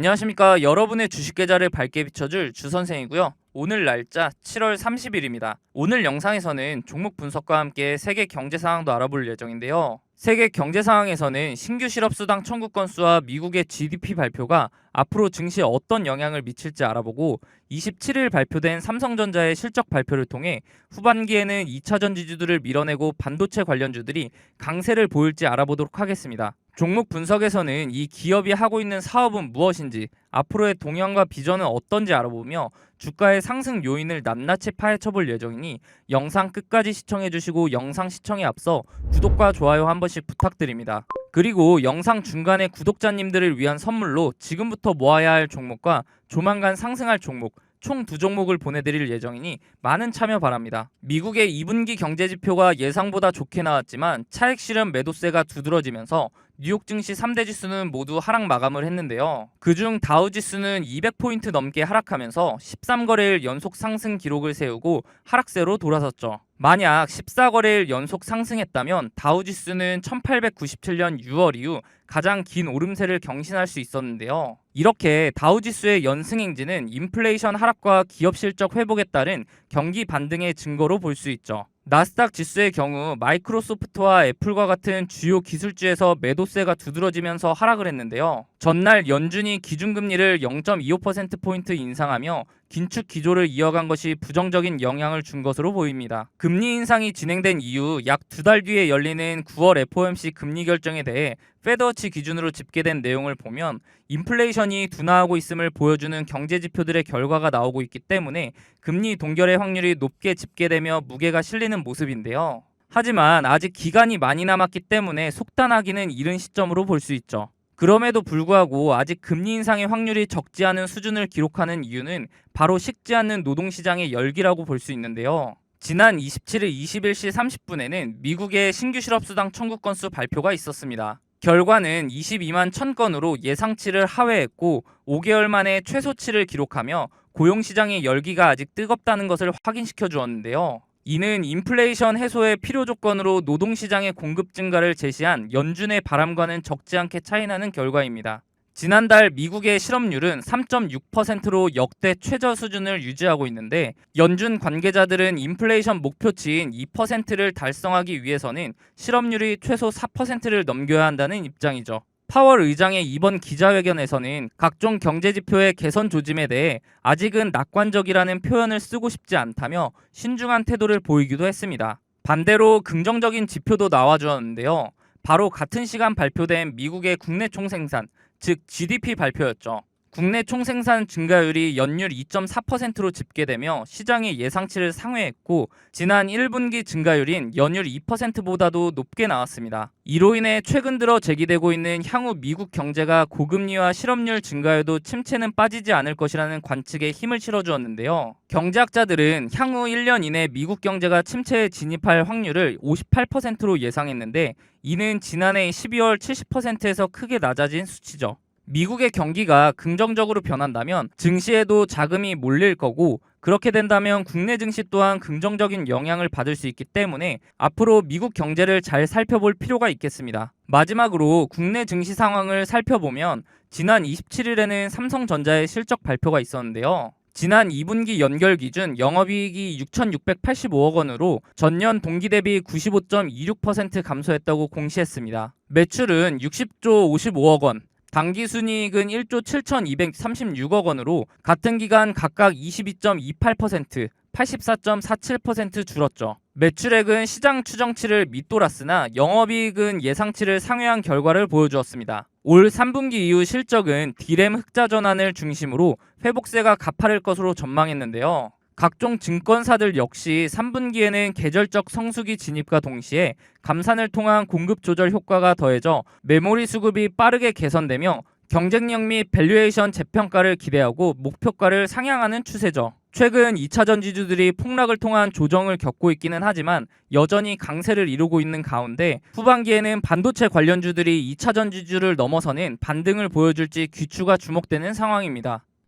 안녕하십니까. 여러분의 주식 계좌를 밝게 비춰줄 주선생이고요. 오늘 날짜 7월 30일입니다. 오늘 영상에서는 종목 분석과 함께 세계 경제 상황도 알아볼 예정인데요. 세계 경제 상황에서는 신규 실업 수당 청구 건수와 미국의 GDP 발표가 앞으로 증시에 어떤 영향을 미칠지 알아보고 27일 발표된 삼성전자의 실적 발표를 통해 후반기에는 2차 전지주들을 밀어내고 반도체 관련주들이 강세를 보일지 알아보도록 하겠습니다. 종목 분석에서는 이 기업이 하고 있는 사업은 무엇인지, 앞으로의 동향과 비전은 어떤지 알아보며 주가의 상승 요인을 낱낱이 파헤쳐 볼 예정이니 영상 끝까지 시청해 주시고 영상 시청에 앞서 구독과 좋아요 한번 씩 부탁드립니다. 그리고 영상 중간에 구독자님들을 위한 선물로 지금부터 모아야 할 종목과 조만간 상승할 종목 총 두 종목을 보내드릴 예정이니 많은 참여 바랍니다. 미국의 2분기 경제 지표가 예상보다 좋게 나왔지만 차익 실현 매도세가 두드러지면서 뉴욕 증시 3대 지수는 모두 하락 마감을 했는데요. 그중 다우 지수는 200포인트 넘게 하락하면서 13거래일 연속 상승 기록을 세우고 하락세로 돌아섰죠. 만약 14거래일 연속 상승했다면 다우 지수는 1897년 6월 이후 가장 긴 오름세를 경신할 수 있었는데요. 이렇게 다우 지수의 연승 행진은 인플레이션 하락과 기업 실적 회복에 따른 경기 반등의 증거로 볼 수 있죠. 나스닥 지수의 경우 마이크로소프트와 애플과 같은 주요 기술주에서 매도세가 두드러지면서 하락을 했는데요. 전날 연준이 기준금리를 0.25%포인트 인상하며 긴축 기조를 이어간 것이 부정적인 영향을 준 것으로 보입니다. 금리 인상이 진행된 이후 약 두 달 뒤에 열리는 9월 FOMC 금리 결정에 대해 페드워치 기준으로 집계된 내용을 보면 인플레이션이 둔화하고 있음을 보여주는 경제 지표들의 결과가 나오고 있기 때문에 금리 동결의 확률이 높게 집계되며 무게가 실리는 모습인데요. 하지만 아직 기간이 많이 남았기 때문에 속단하기는 이른 시점으로 볼 수 있죠. 그럼에도 불구하고 아직 금리 인상의 확률이 적지 않은 수준을 기록하는 이유는 바로 식지 않는 노동시장의 열기라고 볼 수 있는데요. 지난 27일 21시 30분에는 미국의 신규 실업수당 청구 건수 발표가 있었습니다. 결과는 22만 1000건으로 예상치를 하회했고 5개월 만에 최소치를 기록하며 고용시장의 열기가 아직 뜨겁다는 것을 확인시켜 주었는데요. 이는 인플레이션 해소의 필요 조건으로 노동시장의 공급 증가를 제시한 연준의 바람과는 적지 않게 차이나는 결과입니다. 지난달 미국의 실업률은 3.6%로 역대 최저 수준을 유지하고 있는데 연준 관계자들은 인플레이션 목표치인 2%를 달성하기 위해서는 실업률이 최소 4%를 넘겨야 한다는 입장이죠. 파월 의장의 이번 기자회견에서는 각종 경제 지표의 개선 조짐에 대해 아직은 낙관적이라는 표현을 쓰고 싶지 않다며 신중한 태도를 보이기도 했습니다. 반대로 긍정적인 지표도 나와주었는데요. 바로 같은 시간 발표된 미국의 국내 총생산, 즉 GDP 발표였죠. 국내 총생산 증가율이 연율 2.4%로 집계되며 시장의 예상치를 상회했고 지난 1분기 증가율인 연율 2%보다도 높게 나왔습니다. 이로 인해 최근 들어 제기되고 있는 향후 미국 경제가 고금리와 실업률 증가에도 침체는 빠지지 않을 것이라는 관측에 힘을 실어주었는데요. 경제학자들은 향후 1년 이내 미국 경제가 침체에 진입할 확률을 58%로 예상했는데 이는 지난해 12월 70%에서 크게 낮아진 수치죠. 미국의 경기가 긍정적으로 변한다면 증시에도 자금이 몰릴 거고 그렇게 된다면 국내 증시 또한 긍정적인 영향을 받을 수 있기 때문에 앞으로 미국 경제를 잘 살펴볼 필요가 있겠습니다. 마지막으로 국내 증시 상황을 살펴보면 지난 27일에는 삼성전자의 실적 발표가 있었는데요. 지난 2분기 연결 기준 영업이익이 6,685억 원으로 전년 동기 대비 95.26% 감소했다고 공시했습니다. 매출은 60조 55억 원, 당기 순이익은 1조 7,236억 원으로 같은 기간 각각 22.28%, 84.47% 줄었죠. 매출액은 시장 추정치를 밑돌았으나 영업이익은 예상치를 상회한 결과를 보여주었습니다. 올 3분기 이후 실적은 디램 흑자 전환을 중심으로 회복세가 가파를 것으로 전망했는데요. 각종 증권사들 역시 3분기에는 계절적 성수기 진입과 동시에 감산을 통한 공급 조절 효과가 더해져 메모리 수급이 빠르게 개선되며 경쟁력 및 밸류에이션 재평가를 기대하고 목표가를 상향하는 추세죠. 최근 2차 전지주들이 폭락을 통한 조정을 겪고 있기는 하지만 여전히 강세를 이루고 있는 가운데 후반기에는 반도체 관련주들이 2차 전지주를 넘어서는 반등을 보여줄지 귀추가 주목되는 상황입니다.